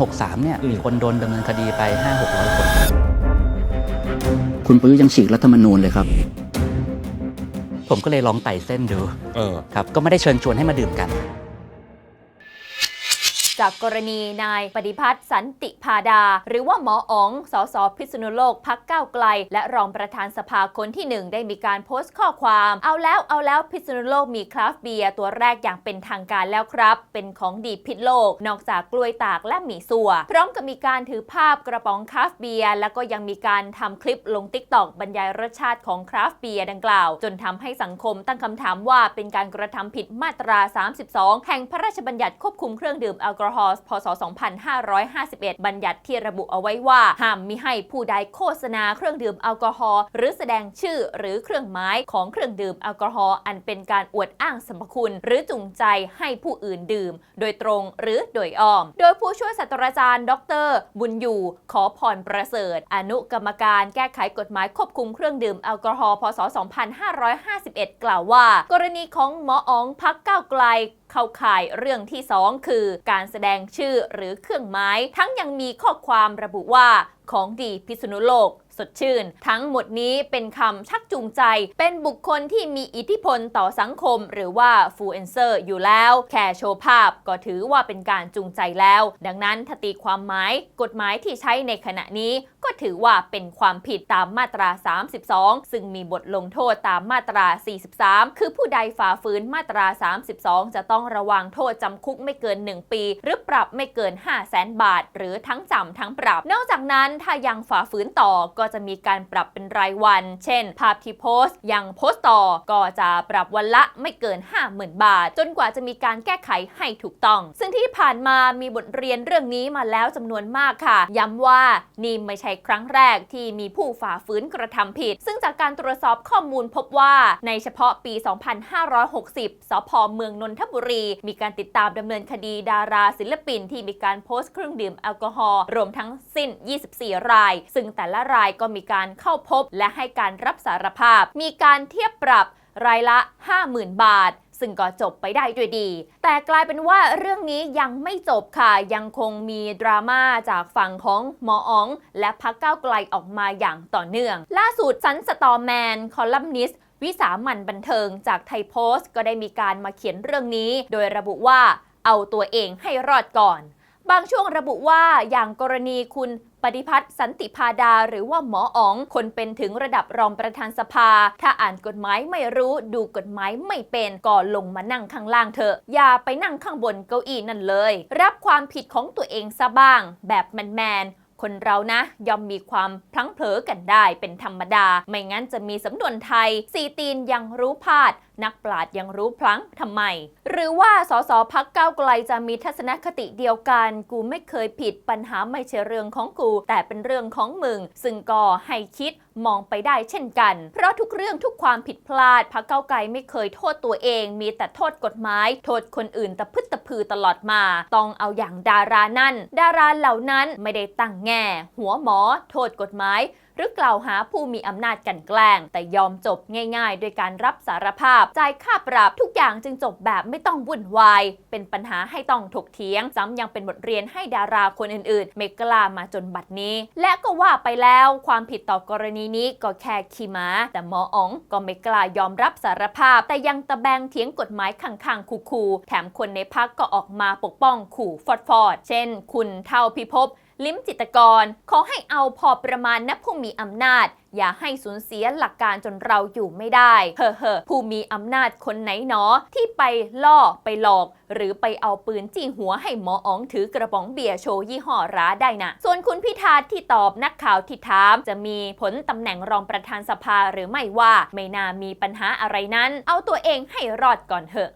62-63 เนี่ยอืมมีคนโดนดำเนินคดีไป 5-600 คน คุณประยุทธ์ยังฉีกรัฐธรรมนูญเลยครับ ผมก็เลยลองไต่เส้นดูเออ ครับ ก็ไม่ได้เชิญชวนให้มาดื่มกัน จากกรณีนายปฏิพัฒน์สันติพาดา หรือว่าหมออ๋อง สสพิษณุโลกพักก้าวไกล และรองประธานสภาคนที่หนึ่งได้มีการโพสต์ข้อความ เอาแล้วเอาแล้วพิษณุโลกมีคราฟเบียร์ตัวแรกอย่างเป็นทางการแล้วครับ เป็นของดีพิษโลก นอกจากกล้วยตากและหมี่สัว พร้อมกับมีการถือภาพกระป๋องคราฟเบียร์แล้วก็ยังมีการทำคลิปลงติ๊กตอกบรรยายรสชาติของคราฟเบียร์ดังกล่าว จนทำให้สังคมตั้งคำถามว่าเป็นการกระทำผิดมาตรา 32 แห่งพระราชบัญญัติควบคุมเครื่องดื่มแอลกอฮอล์ พศ 2551 บัญญัติที่ระบุเอาไว้ว่า ห้ามมิให้ผู้ใดโฆษณาเครื่องดื่มแอลกอฮอล์หรือแสดงชื่อหรือเครื่องหมายของเครื่องดื่มแอลกอฮอล์อันเป็นการอวดอ้างสรรพคุณ หรือจูงใจให้ผู้อื่นดื่ม โดยตรงหรือโดยอ้อม โดยผู้ช่วยศาสตราจารย์ ดร บุญอยู่ ขอพรประเสริฐ อนุกรรมการแก้ไขกฎหมายควบคุมเครื่องดื่มแอลกอฮอล์ พศ 2551 กล่าวว่า กรณีของหมออ๋องพักก้าวไกล เข้าข่ายเรื่องที่ 2 คือ การแสดงชื่อหรือเครื่องหมาย ทั้งยังมีข้อความระบุว่าของดีพิษณุโลก สดชื่น ทั้งหมดนี้เป็นคำชักจูงใจ เป็นบุคคลที่มีอิทธิพลต่อสังคม หรือว่าฟูเอนเซอร์อยู่แล้ว แค่โชว์ภาพก็ถือว่าเป็นการจูงใจแล้ว ดังนั้นถ้าตีความหมายกฎหมายที่ใช้ในขณะนี้ก็ถือว่าเป็นความผิดตามมาตรา 32 ซึ่งมีบทลงโทษตามมาตรา 43 คือผู้ใดฝ่าฝืนมาตรา 32 จะต้องระวังโทษจำคุกไม่เกิน 1 ปี หรือปรับไม่เกิน 5 0 0แสนบาท หรือทั้งจำทั้งปรับ นอกจากนั้นถ้ายังฝ่าฝืนต่อก็จะมีการปรับเป็นรายวัน เช่น ภาพที่โพสต์ยังโพสต์ต่อ ก็จะปรับวันละไม่เกิน 50,000 บาท จนกว่าจะมีการแก้ไขให้ถูกต้อง ซึ่งที่ผ่านมามีบทเรียนเรื่องนี้มาแล้วจำนวนมากค่ะ ย้ำว่านี่ไม่ใช่ครั้งแรกที่มีผู้ฝ่าฝืนกระทำผิด ซึ่งจากการตรวจสอบข้อมูลพบว่าในเฉพาะปี 2560 สพเมืองนนทบุรี มีการติดตามดำเนินคดีดาราศิลปินที่มีการโพสต์เครื่องดื่มแอลกอฮอล์รวมทั้งสิ้น 24 ราย ซึ่งแต่ละรายก็มีการเข้าพบและให้การรับสารภาพ มีการเทียบปรับรายละ 50,000 บาท ซึ่งก็จบไปได้ด้วยดี แต่กลายเป็นว่าเรื่องนี้ยังไม่จบค่ะ ยังคงมีดราม่าจากฝั่งของหมออ๋อง และพักเก้าไกลออกมาอย่างต่อเนื่อง ล่าสุดสันสตอแมน คอลัมนิสต์วิสามันบันเทิงจากไทยโพสต์ก็ได้มีการมาเขียนเรื่องนี้ โดยระบุว่าเอาตัวเองให้รอดก่อน บางช่วงระบุว่าอย่างกรณีคุณ ปฏิพัฒน์สันติพาดาหรือว่าหมออ๋อง คนเป็นถึงระดับรองประธานสภา ถ้าอ่านกฎหมายไม่รู้ดูกฎหมายไม่เป็นก็ลงมานั่งข้างล่างเถอะ อย่าไปนั่งข้างบนเก้าอี้นั่นเลย รับความผิดของตัวเองซะบ้าง แบบแมนๆคนเรานะย่อมมีความพลั้งเผลอกันได้เป็นธรรมดา ไม่งั้นจะมีสำนวนไทย สีตีนยังรู้พลาด นักปราดยังรู้พลั้งทำไม หรือว่าสสพักก้าวไกลจะมีทัศนคติเดียวกัน กูไม่เคยผิดปัญหาไม่ใช่เรื่องของกู แต่เป็นเรื่องของมึง ซึ่งก็ให้คิดมองไปได้เช่นกัน เพราะทุกเรื่องทุกความผิดพลาดพักเก้าไกลไม่เคยโทษตัวเอง มีแต่โทษกฎหมาย โทษคนอื่นตะพึดตะพือตลอดมา ต้องเอาอย่างดารานั่น ดาราเหล่านั้นไม่ได้ตั้งแง่ หัวหมอ โทษกฎหมาย หรือกล่าวหาผู้มีอำนาจกันแกล้ง แต่ยอมจบง่ายๆ โดยการรับสารภาพจ่ายค่าปรับทุกอย่างจึงจบแบบไม่ต้องวุ่นวาย เป็นปัญหาให้ต้องถกเถียง ซ้ำยังเป็นบทเรียนให้ดาราคนอื่นๆ ไม่กล้ามาจนบัดนี้ และก็ว่าไปแล้วความผิดต่อกรณีนี้ก็แค่ขี้มาแต่หมออ๋องก็ไม่กล้ายอมรับสารภาพ แต่ยังตะแบงเถียงกฎหมายขังๆ คู่ๆแถมคนในพักก็ออกมาปกป้องขู่ฟอดๆเช่น คุณเท่าพิภพ ลิ้มจิตกร ขอให้เอาพอประมาณนะผู้มีอำนาจ อย่าให้สูญเสียหลักการจนเราอยู่ไม่ได้ เฮ้อเฮ้อผู้มีอำนาจคนไหนหนอ ที่ไปล่อไปหลอก หรือไปเอาปืนจี้หัวให้หมออ๋องถือกระป๋องเบียร์โชว์ยี่ห้อร้าได้นะ ส่วนคุณพิธาที่ตอบนักข่าวที่ถาม จะมีผลตำแหน่งรองประธานสภาหรือไม่ว่า ไม่น่ามีปัญหาอะไรนั้น เอาตัวเองให้รอดก่อนเถอะ